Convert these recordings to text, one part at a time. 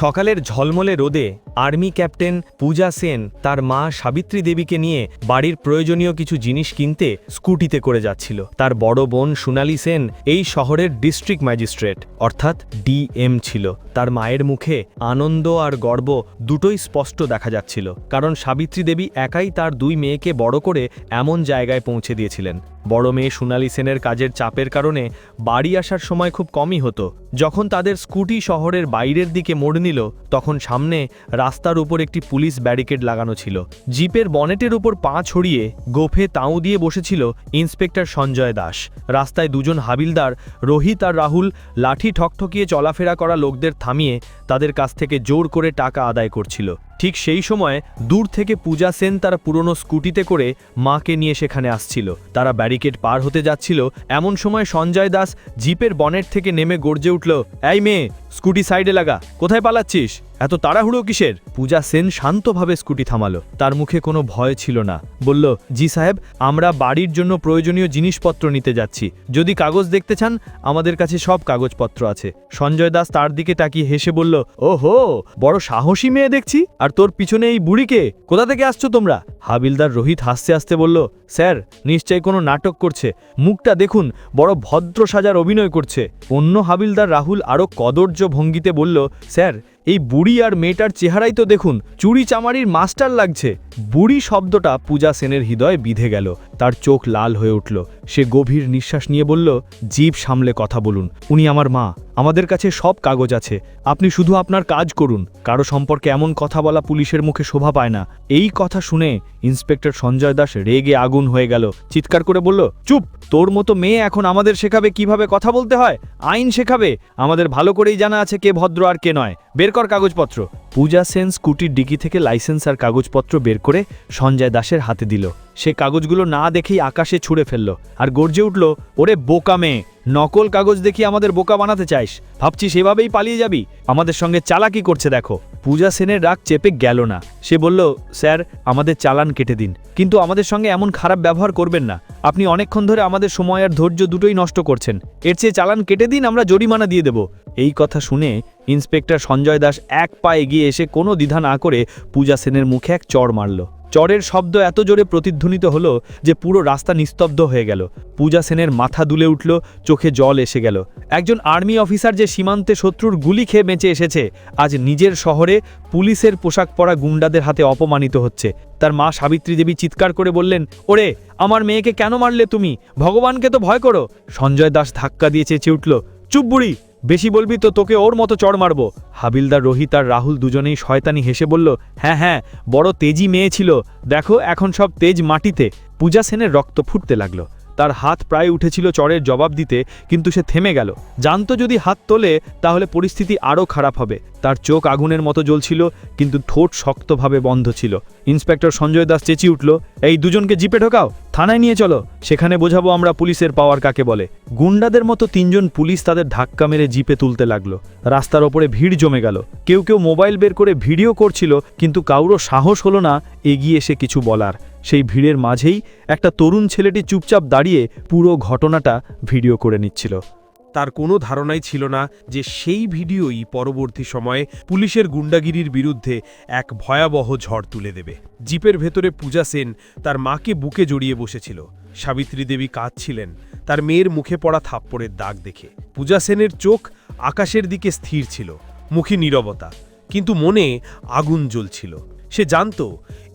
সকালের ঝলমলে রোদে আর্মি ক্যাপ্টেন পূজা সেন তার মা সাবিত্রী দেবীকে নিয়ে বাড়ির প্রয়োজনীয় কিছু জিনিস কিনতে স্কুটিতে করে যাচ্ছিল। তার বড় বোন সোনালি সেন এই শহরের ডিস্ট্রিক্ট ম্যাজিস্ট্রেট, অর্থাৎ ডিএম ছিল। তার মায়ের মুখে আনন্দ আর গর্ব দুটোই স্পষ্ট দেখা যাচ্ছিল, কারণ সাবিত্রী দেবী একাই তার দুই মেয়েকে বড় করে এমন জায়গায় পৌঁছে দিয়েছিলেন। বড় মেয়ে সোনালি সেনের কাজের চাপের কারণে বাড়ি আসার সময় খুব কমই হতো। যখন তাদের স্কুটি শহরের বাইরের দিকে মোড় নিল, তখন সামনে রাস্তার উপর একটি পুলিশ ব্যারিকেড লাগানো ছিল। জিপের বনেটের উপর পা ছড়িয়ে গোফে তাও দিয়ে বসেছিল ইন্সপেক্টর সঞ্জয় দাস। রাস্তায় দুজন হাবিলদার, রোহিত আর রাহুল, লাঠি ঠকঠকিয়ে চলাফেরা করা লোকদের থামিয়ে তাদের কাছ থেকে জোর করে টাকা আদায় করছিল। ঠিক সেই সময় দূর থেকে পূজা সেন তার পুরনো স্কুটিতে করে মাকে নিয়ে সেখানে আসছিল। তারা ব্যারিকেড পার হতে যাচ্ছিল। এমন সময় সঞ্জয় দাস জিপের বনেট থেকে নেমে গর্জে উঠল, এই মেয়ে স্কুটি সাইডে লাগা। কোথায় পালাচ্ছিস? এত তাড়াহুড়ো কিসের? পূজা সেন শান্তভাবে স্কুটি থামালো। তার মুখে কোনো ভয় ছিল না। বলল, জি সাহেব, আমরা বাড়ির জন্য প্রয়োজনীয় জিনিসপত্র নিতে যাচ্ছি। যদি কাগজ দেখতে চান, আমাদের কাছে সব কাগজপত্র আছে। সঞ্জয় দাস তার দিকে তাকিয়ে হেসে বলল, ওহো, বড় সাহসী মেয়ে দেখছি। আর তোর পিছনে এই বুড়িকে? কোথা থেকে আসছো তোমরা? হাবিলদার রোহিত হাসতে হাসতে বলল, স্যার, নিশ্চয়ই কোনো নাটক করছে। মুখটা দেখুন, বড় ভদ্র সাজার অভিনয় করছে। অন্য হাবিলদার রাহুল আরও কদর্য ভঙ্গিতে বলল, স্যার এই বুড়ি আর মেয়েটার চেহারাই তো দেখুন, চুরি চামারির মাস্টার লাগছে। বুড়ি শব্দটা পূজা সেনের হৃদয়ে বিধে গেল। তার চোখ লাল হয়ে উঠল। সে গভীর নিঃশ্বাস নিয়ে বলল, জীব সামলে কথা বলুন। উনি আমার মা। আমাদের কাছে সব কাগজ আছে। আপনি শুধু আপনার কাজ করুন। কারও সম্পর্কে এমন কথা বলা পুলিশের মুখে শোভা পায় না। এই কথা শুনে ইন্সপেক্টর সঞ্জয় দাস রেগে আগুন হয়ে গেল। চিৎকার করে বলল, চুপ! তোর মতো মেয়ে এখন আমাদের শেখাবে কীভাবে কথা বলতে হয়? আইন শেখাবে? আমাদের ভালো করেই জানা আছে কে ভদ্র আর কে নয়। বের কর কাগজপত্র। পূজা সেন স্কুটির ডিগি থেকে লাইসেন্স আর কাগজপত্র বের করে সঞ্জয় দাসের হাতে দিল। সে কাগজগুলো না দেখেই আকাশে ছুঁড়ে ফেলল। আর গর্জে উঠল, ওরে বোকা মেয়ে, নকল কাগজ দেখি আমাদের বোকা বানাতে চাইস। ভাবছিস এভাবেই পালিয়ে যাবি? আমাদের সঙ্গে চালাকি করছে দেখো। পূজা সেনের রাগ চেপে গেল না। সে বলল, স্যার, আমাদের চালান কেটে দিন। কিন্তু আমাদের সঙ্গে এমন খারাপ ব্যবহার করবেন না। আপনি অনেকক্ষণ ধরে আমাদের সময় আর ধৈর্য দুটোই নষ্ট করছেন। এর চেয়ে চালান কেটে দিন, আমরা জরিমানা দিয়ে দেব। এই কথা শুনে ইন্সপেক্টর সঞ্জয় দাস এক পা এগিয়ে এসে কোনো দ্বিধা না করে পূজা সেনের মুখে এক চড় মারল। চরের শব্দ এত জোরে প্রতিধ্বনিত হলো যে পুরো রাস্তা নিস্তব্ধ হয়ে গেল। পূজা সেনের মাথা দুলে উঠল, চোখে জল এসে গেল। একজন আর্মি অফিসার যে সীমান্তে শত্রুর গুলি খেয়ে বেঁচে এসেছে, আজ নিজের শহরে পুলিশের পোশাক পরা গুন্ডাদের হাতে অপমানিত হচ্ছে। তার মা সাবিত্রী দেবী চিৎকার করে বললেন, ওরে, আমার মেয়েকে কেন মারলে তুমি? ভগবানকে তো ভয় করো। সঞ্জয় দাস ধাক্কা দিয়ে চেঁচে উঠল চুপ বুড়ি, বেশি বলবি তো তোকে ওর মতো চড় মারবো। হাবিলদার রোহিত আর রাহুল দুজনেই শয়তানি হেসে বলল হ্যাঁ হ্যাঁ বড় তেজি মেয়ে ছিল। দেখো, এখন সব তেজ মাটিতে। পূজা সেনের রক্ত ফুটতে লাগল। তার হাত প্রায় উঠেছিল চরের জবাব দিতে, কিন্তু সে থেমে গেল। জানতো যদি হাত তোলে, তাহলে পরিস্থিতি আরও খারাপ হবে। তার চোখ আগুনের মতো জ্বলছিল, কিন্তু ঠোঁট শক্তভাবে বন্ধ ছিল। ইন্সপেক্টর সঞ্জয় দাস চেঁচিয়ে উঠল, এই দুজনকে জিপে ঢোকাও, থানায় নিয়ে চলো, সেখানে বোঝাবো আমরা পুলিশের পাওয়ার কাকে বলে। গুন্ডাদের মতো তিনজন পুলিশ তাদের ধাক্কা মেরে জিপে তুলতে লাগল। রাস্তার ওপরে ভিড় জমে গেল। কেউ কেউ মোবাইল বের করে ভিডিও করছিল, কিন্তু কাউরও সাহস হলো না এগিয়ে এসে কিছু বলার। সেই ভিড়ের মাঝেই একটা তরুণ ছেলেটি চুপচাপ দাঁড়িয়ে পুরো ঘটনাটা ভিডিও করে নিচ্ছিল। তার কোনো ধারণাই ছিল না যে সেই ভিডিওই পরবর্তী সময়ে পুলিশের গুন্ডাগিরির বিরুদ্ধে এক ভয়াবহ ঝড় তুলে দেবে। জিপের ভেতরে পূজা সেন তার মাকে বুকে জড়িয়ে বসেছিল। সাবিত্রী দেবী কাঁদছিলেন। তার মেয়ের মুখে পড়া থাপ্পড়ের দাগ দেখে। পূজা সেনের চোখ আকাশের দিকে স্থির ছিল। মুখে নীরবতা। কিন্তু মনে আগুন জ্বলছিল। সে জানত,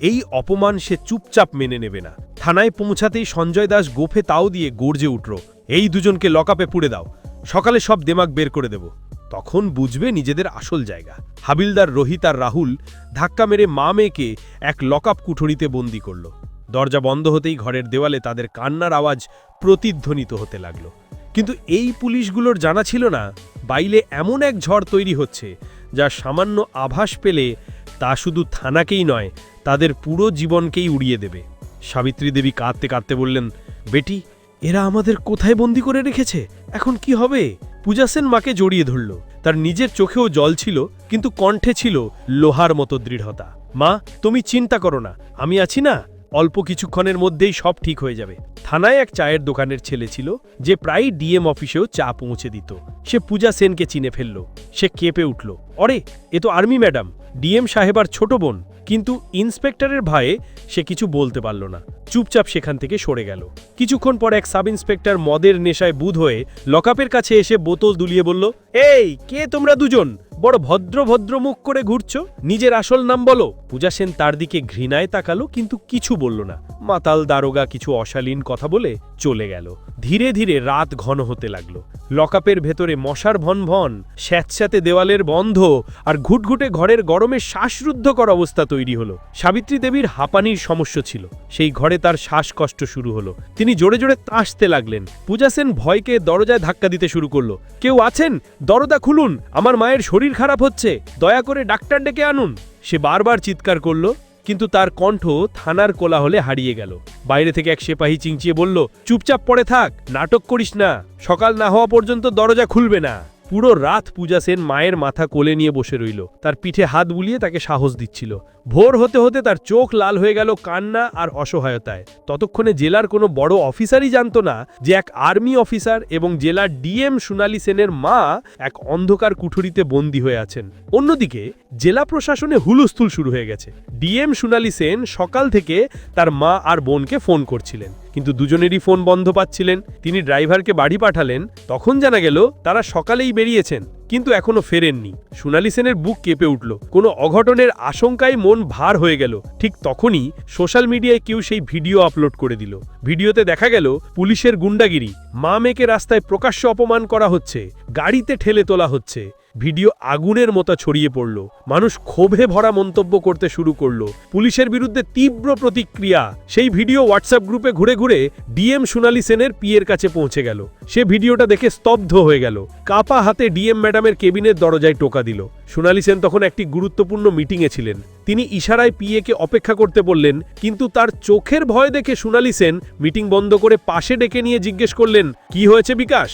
এই অপমান সে চুপচাপ মেনে নেবে না। থানায় পৌঁছাতেই সঞ্জয় দাস গোফে তাও দিয়ে গর্জে উঠল, এই দুজনকে লকআপে পুড়ে দাও, সকালে সব দেমাগ বের করে দেব। তখন বুঝবে নিজেদের আসল জায়গা। হাবিলদার রোহিত আর রাহুল ধাক্কা মেরে মা মেয়েকে এক লকআপ কুঠুরিতে বন্দি করল। দরজা বন্ধ হতেই ঘরের দেওয়ালে তাদের কান্নার আওয়াজ প্রতিধ্বনিত হতে লাগল। কিন্তু এই পুলিশগুলোর জানা ছিল না, বাইলে এমন এক ঝড় তৈরি হচ্ছে যা সামান্য আভাস পেলে তা শুধু থানাকেই নয়, তাদের পুরো জীবনকেই উড়িয়ে দেবে। সাবিত্রী দেবী কাঁদতে কাঁদতে বললেন, বেটি, এরা আমাদের কোথায় বন্দি করে রেখেছে? এখন কি হবে? পূজা সেন মাকে জড়িয়ে ধরল। তার নিজের চোখেও জল ছিল, কিন্তু কণ্ঠে ছিল লোহার মতো দৃঢ়তা। মা, তুমি চিন্তা করো না, আমি আছি না অল্প কিছুক্ষণের মধ্যেই সব ঠিক হয়ে যাবে। থানায় এক চায়ের দোকানের ছেলে ছিল, যে প্রায় ডিএম অফিসেও চা পৌঁছে দিত। সে পূজা সেনকে চিনে ফেলল। সে কেঁপে উঠল। অরে, এ তো আর্মি ম্যাডাম। ডিএম সাহেবার ছোট বোন। কিন্তু ইন্সপেক্টরের ভয়ে সে কিছু বলতে পারল না। চুপচাপ সেখান থেকে সরে গেল। কিছুক্ষণ পর এক সাব ইন্সপেক্টর মদের নেশায় বুধ হয়ে লকআপের কাছে এসে বোতল দুলিয়ে বলল, এই, কে তোমরা দুজন? বড় ভদ্র ভদ্র মুখ করে ঘুরছ? নিজের আসল নাম বলো। পূজা সেন তার দিকে ঘৃণায় তাকালো, কিন্তু কিছু বলল না। মাতাল দারোগা কিছু অশালীন কথা বলে চলে গেল। ধীরে ধীরে রাত ঘন হতে লাগল। লকআপের ভেতরে মশার ভন ভন, স্যাঁতস্যাঁতে দেওয়ালের বন্ধ আর ঘুটঘুটে ঘরের গরমে শ্বাসরুদ্ধকর অবস্থা তৈরি হলো। সাবিত্রী দেবীর হাঁপানির সমস্যা ছিল। সেই ঘরে তার শ্বাসকষ্ট শুরু হলো। তিনি জোরে জোরে তাসতে লাগলেন। পূজা সেন ভয়কে দরজায় ধাক্কা দিতে শুরু করল। কেউ আছেন? দরজা খুলুন! আমার মায়ের শরীর খারাপ হচ্ছে। দয়া করে ডাক্তার ডেকে আনুন! সে বারবার চিৎকার করল। কিন্তু তার কণ্ঠ থানার কোলাহলে হারিয়ে গেল। বাইরে থেকে এক সেপাহী চিংচিয়ে বলল, চুপচাপ পড়ে থাক, নাটক করিস না। সকাল না হওয়া পর্যন্ত দরজা খুলবে না। পুরো রাত পূজা সেন মায়ের মাথা কোলে নিয়ে বসে রইল। তার পিঠে হাত বুলিয়ে তাকে সাহস দিচ্ছিল। ভোর হতে হতে তার চোখ লাল হয়ে গেল কান্না আর অসহায়তায়। ততক্ষণে জেলার কোনো বড় অফিসারই জানত না যে এক আর্মি অফিসার এবং জেলার ডিএম সোনালী সেনের মা এক অন্ধকার কুঠুরিতে বন্দী হয়ে আছেন। অন্যদিকে জেলা প্রশাসনে হুলস্থুল শুরু হয়ে গেছে। ডিএম সোনালী সেন সকাল থেকে তার মা আর বোনকে ফোন করছিলেন। কিন্তু দুজনেরই ফোন বন্ধ পাচ্ছিলেন। তিনি ড্রাইভারকে বাড়ি পাঠালেন। তখন জানা গেল, তারা সকালেই বেরিয়েছেন, কিন্তু এখনও ফেরেননি। সোনালি সেনের বুক কেঁপে উঠল। কোনো অঘটনের আশঙ্কায় মন ভার হয়ে গেল। ঠিক তখনই সোশ্যাল মিডিয়ায় কেউ সেই ভিডিও আপলোড করে দিল। ভিডিওতে দেখা গেল, পুলিশের গুন্ডাগিরি। মা মেয়েকে রাস্তায় প্রকাশ্য অপমান করা হচ্ছে। গাড়িতে ঠেলে তোলা হচ্ছে। ভিডিও আগুনের মতো ছড়িয়ে পড়ল। মানুষ ক্ষোভে ভরা মন্তব্য করতে শুরু করল। পুলিশের বিরুদ্ধে তীব্র প্রতিক্রিয়া। সেই ভিডিও হোয়াটসঅ্যাপ গ্রুপে ঘুরে ঘুরে ডিএম সোনালি সেনের পিয়ের কাছে পৌঁছে গেল। সে ভিডিওটা দেখে স্তব্ধ হয়ে গেল। কাপা হাতে ডিএম ম্যাডামের কেবিনের দরজায় টোকা দিল। সোনালি সেন তখন একটি গুরুত্বপূর্ণ মিটিংয়ে ছিলেন। তিনি ইশারায় পিএকে অপেক্ষা করতে বললেন, কিন্তু তার চোখের ভয় দেখে সোনালি সেন মিটিং বন্ধ করে পাশে ডেকে নিয়ে জিজ্ঞেস করলেন, কি হয়েছে বিকাশ?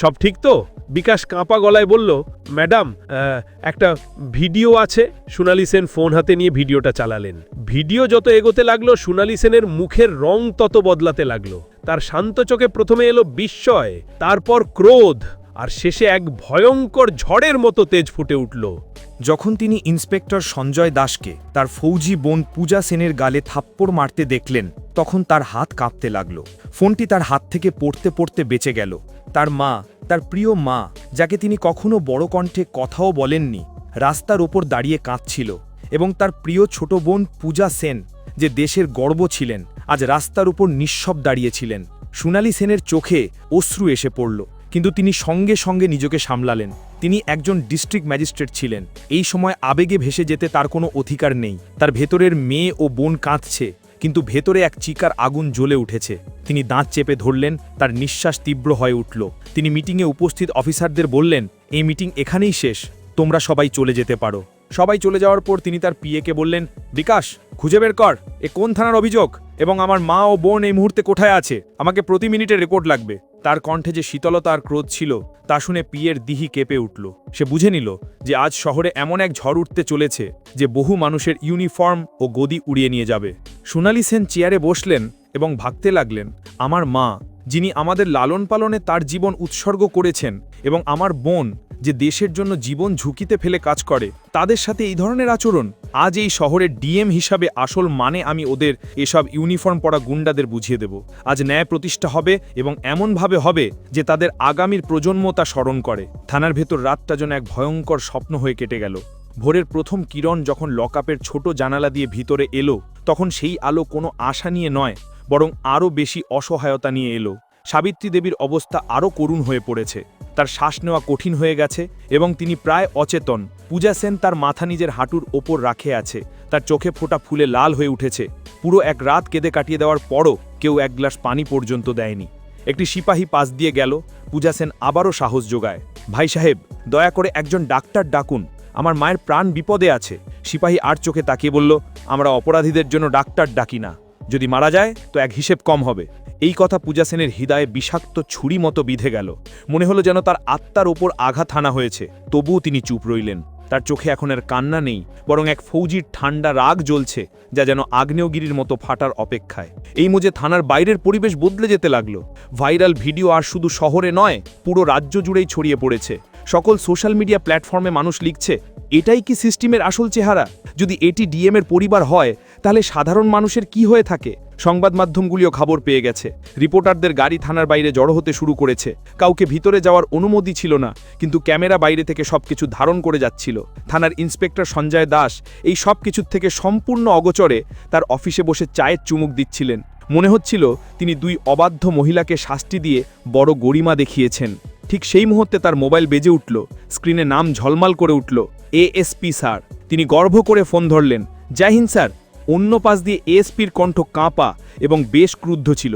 সব ঠিক তো বিকাশ কাঁপা গলায় বলল, ম্যাডাম একটা ভিডিও আছে। সোনালি সেন ফোন হাতে নিয়ে ভিডিওটা চালালেন। ভিডিও যত এগোতে লাগল, সোনালি সেনের মুখের রং তত বদলাতে লাগল। তার শান্ত চোখে প্রথমে এলো বিস্ময়, তারপর ক্রোধ। আর শেষে এক ভয়ঙ্কর ঝড়ের মতো তেজ ফুটে উঠল। যখন তিনি ইন্সপেক্টর সঞ্জয় দাসকে তার ফৌজি বোন পূজা সেনের গালে থাপ্পড় মারতে দেখলেন, তখন তার হাত কাঁপতে লাগল। ফোনটি তার হাত থেকে পড়তে পড়তে বেঁচে গেল। তার মা, তার প্রিয় মা, যাকে তিনি কখনো বড় কণ্ঠে কথাও বলেননি, রাস্তার ওপর দাঁড়িয়ে কাঁদছিল এবং তার প্রিয় ছোট বোন পূজা সেন, যে দেশের গর্ব ছিলেন, আজ রাস্তার উপর নিঃশব দাঁড়িয়েছিলেন সোনালী সেনের চোখে অশ্রু এসে পড়ল। কিন্তু তিনি সঙ্গে সঙ্গে নিজেকে সামলালেন। তিনি একজন ডিস্ট্রিক্ট ম্যাজিস্ট্রেট ছিলেন। এই সময় আবেগে ভেসে যেতে তার কোনো অধিকার নেই। তার ভেতরের মেয়ে ও বোন কাঁদছে, কিন্তু ভেতরে এক চিকার আগুন জ্বলে উঠেছে। তিনি দাঁত চেপে ধরলেন, তার নিঃশ্বাস তীব্র হয়ে উঠল। তিনি মিটিংয়ে উপস্থিত অফিসারদের বললেন, এই মিটিং এখানেই শেষ। তোমরা সবাই চলে যেতে পারো। সবাই চলে যাওয়ার পর তিনি তার পিএকে বললেন, বিকাশ, খুঁজে বের কর। এ কোন থানার অভিযোগ? এবং আমার মা ও বোন এই মুহূর্তে কোথায় আছে? আমাকে প্রতি মিনিটে রেকর্ড লাগবে। তার কণ্ঠে যে শীতলতা আর ক্রোধ ছিল, তা শুনে পিয়ের দিহি কেঁপে উঠল। সে বুঝে নিল যে আজ শহরে এমন এক ঝড় উঠতে চলেছে যে বহু মানুষের ইউনিফর্ম ও গদি উড়িয়ে নিয়ে যাবে। সোনালি সেন চেয়ারে বসলেন এবং ভাবতে লাগলেন, আমার মা, যিনি আমাদের লালন পালনে তার জীবন উৎসর্গ করেছেন এবং আমার বোন, যে দেশের জন্য জীবন ঝুঁকিতে ফেলে কাজ করে, তাদের সাথে এই ধরনের আচরণ। আজ এই শহরের ডিএম হিসাবে আসল মানে আমি ওদের এসব ইউনিফর্ম পরা গুন্ডাদের বুঝিয়ে দেব। আজ ন্যায় প্রতিষ্ঠা হবে এবং এমনভাবে হবে যে তাদের আগামীর প্রজন্ম তা স্মরণ করে। থানার ভেতর রাতটা যেন এক ভয়ঙ্কর স্বপ্ন হয়ে কেটে গেল। ভোরের প্রথম কিরণ যখন লকআপের ছোট জানালা দিয়ে ভিতরে এলো, তখন সেই আলো কোনো আশা নিয়ে নয় বরং আরও বেশি অসহায়তা নিয়ে এলো। সাবিত্রী দেবীর অবস্থা আরও করুণ হয়ে পড়েছে। তার শ্বাস নেওয়া কঠিন হয়ে গেছে এবং তিনি প্রায় অচেতন। পূজা সেন তার মাথা নিজের হাঁটুর ওপর রাখে আছে। তার চোখে ফোটা ফুলে লাল হয়ে উঠেছে। পুরো এক রাত কেঁদে কাটিয়ে দেওয়ার পরও কেউ এক গ্লাস পানি পর্যন্ত দেয়নি। একটি সিপাহী পাশ দিয়ে গেল। পূজা সেন আবারও সাহস যোগায়। ভাই সাহেব, দয়া করে একজন ডাক্তার ডাকুন। আমার মায়ের প্রাণ বিপদে আছে। সিপাহী আর চোখে তাকিয়ে বলল, আমরা অপরাধীদের জন্য ডাক্তার ডাকি না। যদি মারা যায়, তো এক হিসেব কম হবে। এই কথা পূজা সেনের হৃদয়ে বিষাক্ত ছুরি মতো বিধে গেল। মনে হলো যেন তার আত্মার ওপর আঘাত হানা হয়েছে। তবুও তিনি চুপ রইলেন। তার চোখে এখন আর কান্না নেই, বরং এক ফৌজির ঠান্ডা রাগ জ্বলছে, যা যেন আগ্নেয়গিরির মতো ফাটার অপেক্ষায়। এই মুজে থানার বাইরের পরিবেশ বদলে যেতে লাগল। ভাইরাল ভিডিও আর শুধু শহরে নয়, পুরো রাজ্য জুড়েই ছড়িয়ে পড়েছে। সকল সোশ্যাল মিডিয়া প্ল্যাটফর্মে মানুষ লিখছে, এটাই কি সিস্টেমের আসল চেহারা? যদি এটি ডিএম এর পরিবার হয় তাহলে সাধারণ মানুষের কি হয়ে থাকে? সংবাদ মাধ্যমগুলিও খবর পেয়ে গেছে। রিপোর্টারদের গাড়ি থানার বাইরে জড়ো হতে শুরু করেছে। কাউকে ভিতরে যাওয়ার অনুমতি ছিল না, কিন্তু ক্যামেরা বাইরে থেকে সবকিছু ধারণ করে যাচ্ছিল। থানার ইন্সপেক্টর সঞ্জয় দাস এই সব কিছুর থেকে সম্পূর্ণ অগোচরে তার অফিসে বসে চায়ের চুমুক দিচ্ছিলেন। মনে হচ্ছিল তিনি দুই অবাধ্য মহিলাকে শাস্তি দিয়ে বড় গরিমা দেখিয়েছেন। ঠিক সেই মুহূর্তে তার মোবাইল বেজে উঠল, স্ক্রিনে নাম ঝলমাল করে উঠল এএসপি স্যার। তিনি গর্ব করে ফোন ধরলেন, জয় হিন্দ স্যার। অন্য পাশ দিয়ে এএসপির কণ্ঠ কাঁপা এবং বেশ ক্রুদ্ধ ছিল।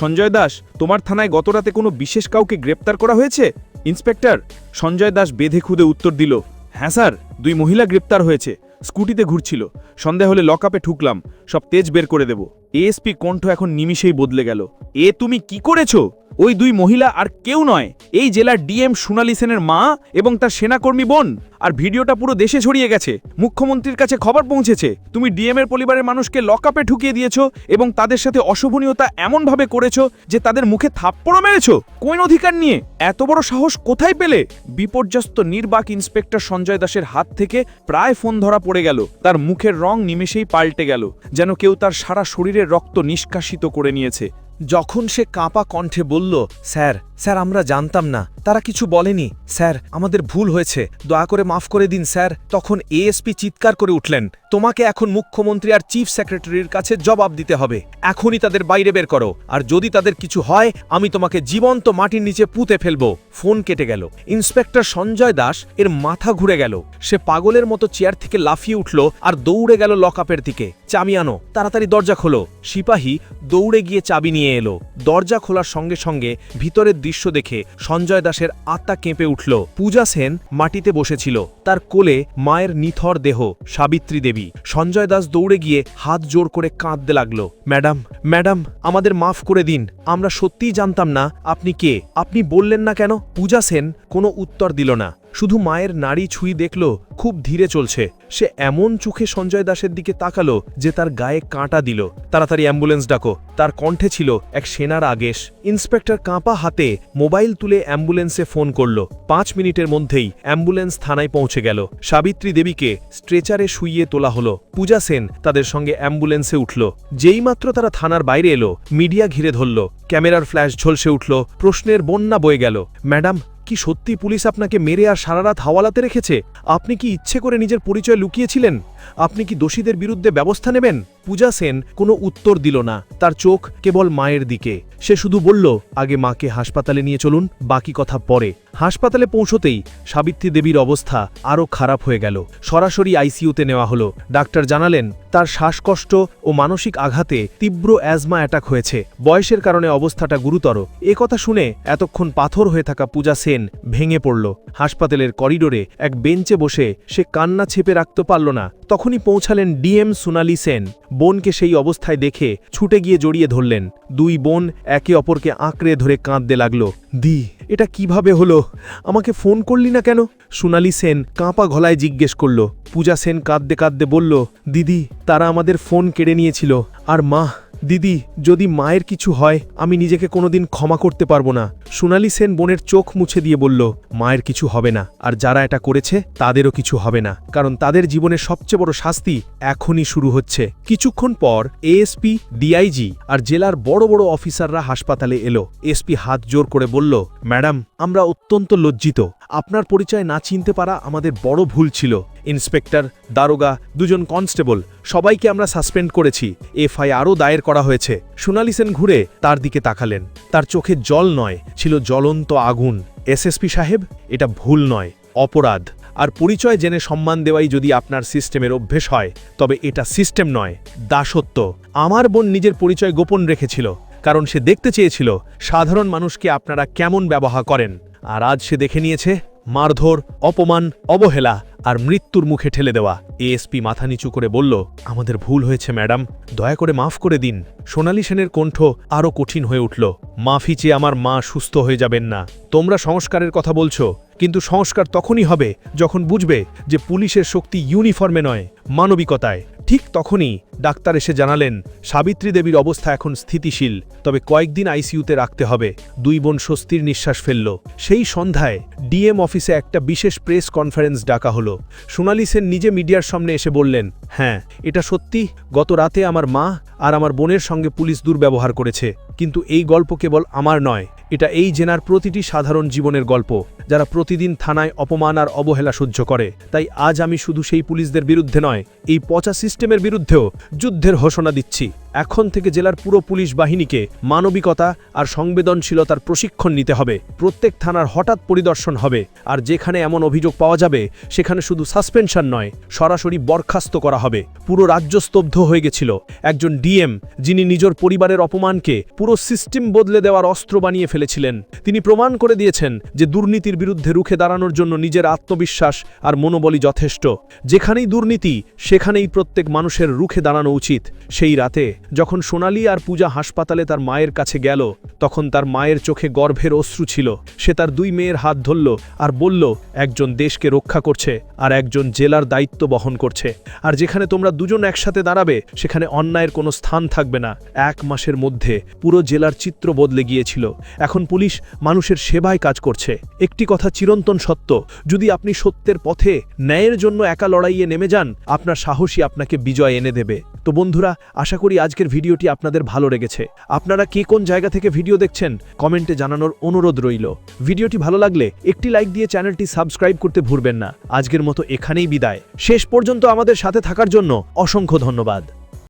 সঞ্জয় দাস, তোমার থানায় গতরাতে কোনো বিশেষ কাউকে গ্রেপ্তার করা হয়েছে? ইন্সপেক্টর, সঞ্জয় দাস বেঁধে খুদে উত্তর দিল হ্যাঁ স্যার, দুই মহিলা গ্রেপ্তার হয়েছে, স্কুটিতে ঘুরছিল, সন্দেহ হলে লকআপে ঠুকলাম সব তেজ বের করে দেব। এএসপি কণ্ঠ এখন নিমিষেই বদলে গেল, এ তুমি কি করেছ? ওই দুই মহিলা আর কেউ নয়। এই জেলার ডিএম সোনালী সেনের মা এবং তার সেনাকর্মী বোন। আর ভিডিওটা পুরো দেশে ছড়িয়ে গেছে। মুখ্যমন্ত্রীর কাছে খবর পৌঁছেছে, তুমি ডিএম এর পরিবারের মানুষকে লকআপে ঢুকিয়ে দিয়েছ এবং তাদের সাথে অশোভনীয়তা এমনভাবে করেছ যে তাদের মুখে থাপ্পড়ও মেরেছো? কোন অধিকার নিয়ে? এত বড় সাহস কোথায় পেলে? বিপর্যস্ত নির্বাক ইন্সপেক্টর সঞ্জয় দাসের হাত থেকে প্রায় ফোন ধরা পড়ে গেল। তার মুখের রং নিমেষেই পাল্টে গেল, যেন কেউ তার সারা শরীরের রক্ত নিষ্কাশিত করে নিয়েছে। যখন সে কাঁপা কণ্ঠে বলল স্যার স্যার, আমরা জানতাম না। তারা কিছু বলেনি। স্যার, আমাদের ভুল হয়েছে। দয়া করে মাফ করে দিন, স্যার। তখন এএসপি চিৎকার করে উঠলেন। তোমাকে এখন মুখ্যমন্ত্রী আর চিফ সেক্রেটারির কাছে জবাব দিতে হবে। এখনই তাদের বাইরে বের করো। আর যদি তাদের কিছু হয়, আমি তোমাকে জীবন্ত মাটির নিচে পুঁতে ফেলব। ফোন কেটে গেল। ইন্সপেক্টর সঞ্জয় দাস এর মাথা ঘুরে গেল। সে পাগলের মতো চেয়ার থেকে লাফিয়ে উঠল আর দৌড়ে গেল লকআপের দিকে। চাবি আনো। তাড়াতাড়ি দরজা খোলো। সিপাহী দৌড়ে গিয়ে চাবি নিয়ে এলো। দরজা খোলার সঙ্গে সঙ্গে ভিতরের দৃশ্য দেখে সঞ্জয় দাসের আত্মা কেঁপে উঠল। পূজা সেন মাটিতে বসেছিল। তার কোলে মায়ের নিথর দেহ, সাবিত্রী দেবী। সঞ্জয় দাস দৌড়ে গিয়ে হাত জোর করে কাঁদতে লাগল। ম্যাডাম ম্যাডাম, আমাদের মাফ করে দিন। আমরা সত্যিই জানতাম না আপনি কে। আপনি বললেন না কেন? পূজা সেন কোনো উত্তর দিল না। শুধু মায়ের নাড়ি ছুঁই দেখল, খুব ধীরে চলছে। সে এমন চোখে সঞ্জয় দাসের দিকে তাকালো যে তার গায়ে কাঁটা দিল। তাড়াতাড়ি অ্যাম্বুলেন্স ডাকো। তার কণ্ঠে ছিল এক সেনার আগেশ ইন্সপেক্টর কাঁপা হাতে মোবাইল তুলে অ্যাম্বুলেন্সে ফোন করল। পাঁচ মিনিটের মধ্যেই অ্যাম্বুলেন্স থানায় পৌঁছে গেল। সাবিত্রী দেবীকে স্ট্রেচারে শুইয়ে তোলা হলো। পূজা সেন তাদের সঙ্গে অ্যাম্বুলেন্সে উঠল। যেইমাত্র তারা থানার বাইরে এলো, মিডিয়া ঘিরে ধরল। ক্যামেরার ফ্ল্যাশ ঝলসে উঠল। প্রশ্নের বন্যা বয়ে গেল। ম্যাডাম কি সত্যি পুলিশ আপনাকে মেরে আর সারারাত হাওয়ালাতে রেখেছে? আপনি কি ইচ্ছে করে নিজের পরিচয় লুকিয়েছিলেন? আপনি কি দোষীদের বিরুদ্ধে ব্যবস্থা নেবেন? পূজা সেন কোনো উত্তর দিল না। তার চোখ কেবল মায়ের দিকে। সে শুধু বলল, আগে মাকে হাসপাতালে নিয়ে চলুন, বাকি কথা পরে। হাসপাতালে পৌঁছতেই সাবিত্রী দেবীর অবস্থা আরও খারাপ হয়ে গেল। সরাসরি আইসিইউতে নেওয়া হলো। ডাক্তার জানালেন, তার শ্বাসকষ্ট ও মানসিক আঘাতে তীব্র অ্যাজমা অ্যাটাক হয়েছে। বয়সের কারণে অবস্থাটা গুরুতর। এ কথা শুনে এতক্ষণ পাথর হয়ে থাকা পূজা সেন ভেঙে পড়ল। হাসপাতালের করিডোরে এক বেঞ্চে বসে সে কান্না ছেপে রাখতে পারল না। তখনই পৌঁছালেন ডিএম সোনালি সেন। বোনকে সেই অবস্থায় দেখে ছুটে গিয়ে জড়িয়ে ধরলেন। দুই বোন একে অপরকে আঁকড়ে ধরে কাঁদতে লাগল। দি, এটা কীভাবে হলো? আমাকে ফোন করলি না কেন? সোনালি সেন কাঁপা গলায় জিজ্ঞেস করল। পূজা সেন কাঁদতে কাঁদতে বলল, দিদি, তারা আমাদের ফোন কেড়ে নিয়েছিল। আর মা, দিদি, যদি মায়ের কিছু হয়, আমি নিজেকে কোনোদিন ক্ষমা করতে পারব না। সোনালি সেন বোনের চোখ মুছে দিয়ে বলল, মায়ের কিছু হবে না। আর যারা এটা করেছে, তাদেরও কিছু হবে না। কারণ তাদের জীবনের সবচেয়ে বড় শাস্তি এখনই শুরু হচ্ছে। কিছুক্ষণ পর এএসপি ডিআইজি আর জেলার বড় বড় অফিসাররা হাসপাতালে এলো। এসপি হাত জোর করে বলল, ম্যাডাম, আমরা অত্যন্ত লজ্জিত। আপনার পরিচয় না চিনতে পারা আমাদের বড় ভুল ছিল। ইন্সপেক্টর, দারোগা, দুজন কনস্টেবল, সবাইকে আমরা সাসপেন্ড করেছি। এফআইআরও দায়ের করা হয়েছে। সোনালি সেন ঘুরে তার দিকে তাকালেন। তার চোখে জল নয়, ছিল জ্বলন্ত আগুন। এসএসপি সাহেব, এটা ভুল নয়, অপরাধ। আর পরিচয় জেনে সম্মান দেওয়াই যদি আপনার সিস্টেমের অভ্যেস হয়, তবে এটা সিস্টেম নয়, দাসত্ব। আমার বোন নিজের পরিচয় গোপন রেখেছিল। কারণ সে দেখতে চেয়েছিল সাধারণ মানুষকে আপনারা কেমন ব্যবহার করেন। আর আজ সে দেখে নিয়েছে মারধর, অপমান, অবহেলা আর মৃত্যুর মুখে ঠেলে দেওয়া। এএসপি মাথা নিচু করে বলল, আমাদের ভুল হয়েছে, ম্যাডাম। দয়া করে মাফ করে দিন। সোনালী সেনের কণ্ঠ আরও কঠিন হয়ে উঠল। মাফি চেয়ে আমার মা সুস্থ হয়ে যাবেন না। তোমরা সংস্কারের কথা বলছো, কিন্তু সংস্কার তখনই হবে যখন বুঝবে যে পুলিশের শক্তি ইউনিফর্মে নয়, মানবিকতায়। ঠিক তখনই ডাক্তার এসে জানালেন, সাবিত্রী দেবীর অবস্থা এখন স্থিতিশীল, তবে কয়েকদিন আইসিইউতে রাখতে হবে। দুই বোন স্বস্তির নিঃশ্বাস ফেলল। সেই সন্ধ্যায় ডিএম অফিসে একটা বিশেষ প্রেস কনফারেন্স ডাকা হলো। সোনালি সেন নিজে মিডিয়ার সামনে এসে বললেন হ্যাঁ এটা সত্যি, গত রাতে আমার মা আর আমার বোনের সঙ্গে পুলিশ দুর্ব্যবহার করেছে, কিন্তু এই গল্প কেবল আমার নয়। এটা এই জেনার প্রতিটি সাধারণ জীবনের গল্প, যারা প্রতিদিন থানায় অপমান আর অবহেলা সহ্য করে। তাই আজ আমি শুধু সেই পুলিশদের বিরুদ্ধে নয়, এই পচা সিস্টেমের বিরুদ্ধেও যুদ্ধের ঘোষণা দিচ্ছি। এখন থেকে জেলার পুরো পুলিশ বাহিনীকে মানবিকতা আর সংবেদনশীলতার প্রশিক্ষণ নিতে হবে। প্রত্যেক থানার হঠাৎ পরিদর্শন হবে। আর যেখানে এমন অভিযোগ পাওয়া যাবে, সেখানে শুধু সাসপেনশন নয়, সরাসরি বরখাস্ত করা হবে। পুরো রাজ্য স্তব্ধ হয়ে গেছিল। একজন ডিএম, যিনি নিজের পরিবারের অপমানকে পুরো সিস্টেম বদলে দেওয়ার অস্ত্র বানিয়ে ফেলেছিলেন। তিনি প্রমাণ করে দিয়েছেন যে দুর্নীতির বিরুদ্ধে রুখে দাঁড়ানোর জন্য নিজের আত্মবিশ্বাস আর মনোবলই যথেষ্ট। যেখানেই দুর্নীতি, সেখানেই প্রত্যেক মানুষের রুখে দাঁড়ানো উচিত। সেই রাতে যখন সোনালি আর পূজা হাসপাতালে তার মায়ের কাছে গেল, তখন তার মায়ের চোখে গর্ভের অশ্রু ছিল। সে তার দুই মেয়ের হাত ধরল আর বলল, একজন দেশকে রক্ষা করছে আর একজন জেলার দায়িত্ব বহন করছে। আর যেখানে তোমরা দুজন একসাথে দাঁড়াবে, সেখানে অন্যায়ের কোনো স্থান থাকবে না। এক মাসের মধ্যে পুরো জেলার চিত্র বদলে গিয়েছিল। এখন পুলিশ মানুষের সেবায় কাজ করছে। একটি কথা চিরন্তন সত্য, যদি আপনি সত্যের পথে ন্যায়ের জন্য একা লড়াইয়ে নেমে যান, আপনার সাহসী আপনাকে বিজয় এনে দেবে। তো বন্ধুরা, আশা করি আজকের ভিডিওটি আপনাদের ভালো লেগেছে। আপনারা কে কোন জায়গা থেকে ভিডিও দেখছেন, কমেন্টে জানানোর অনুরোধ রইল। ভিডিওটি ভালো লাগলে একটি লাইক দিয়ে চ্যানেলটি সাবস্ক্রাইব করতে ভুলবেন না। আজকের মতো এখানেই বিদায়। শেষ পর্যন্ত আমাদের সাথে থাকার জন্য অসংখ্য ধন্যবাদ।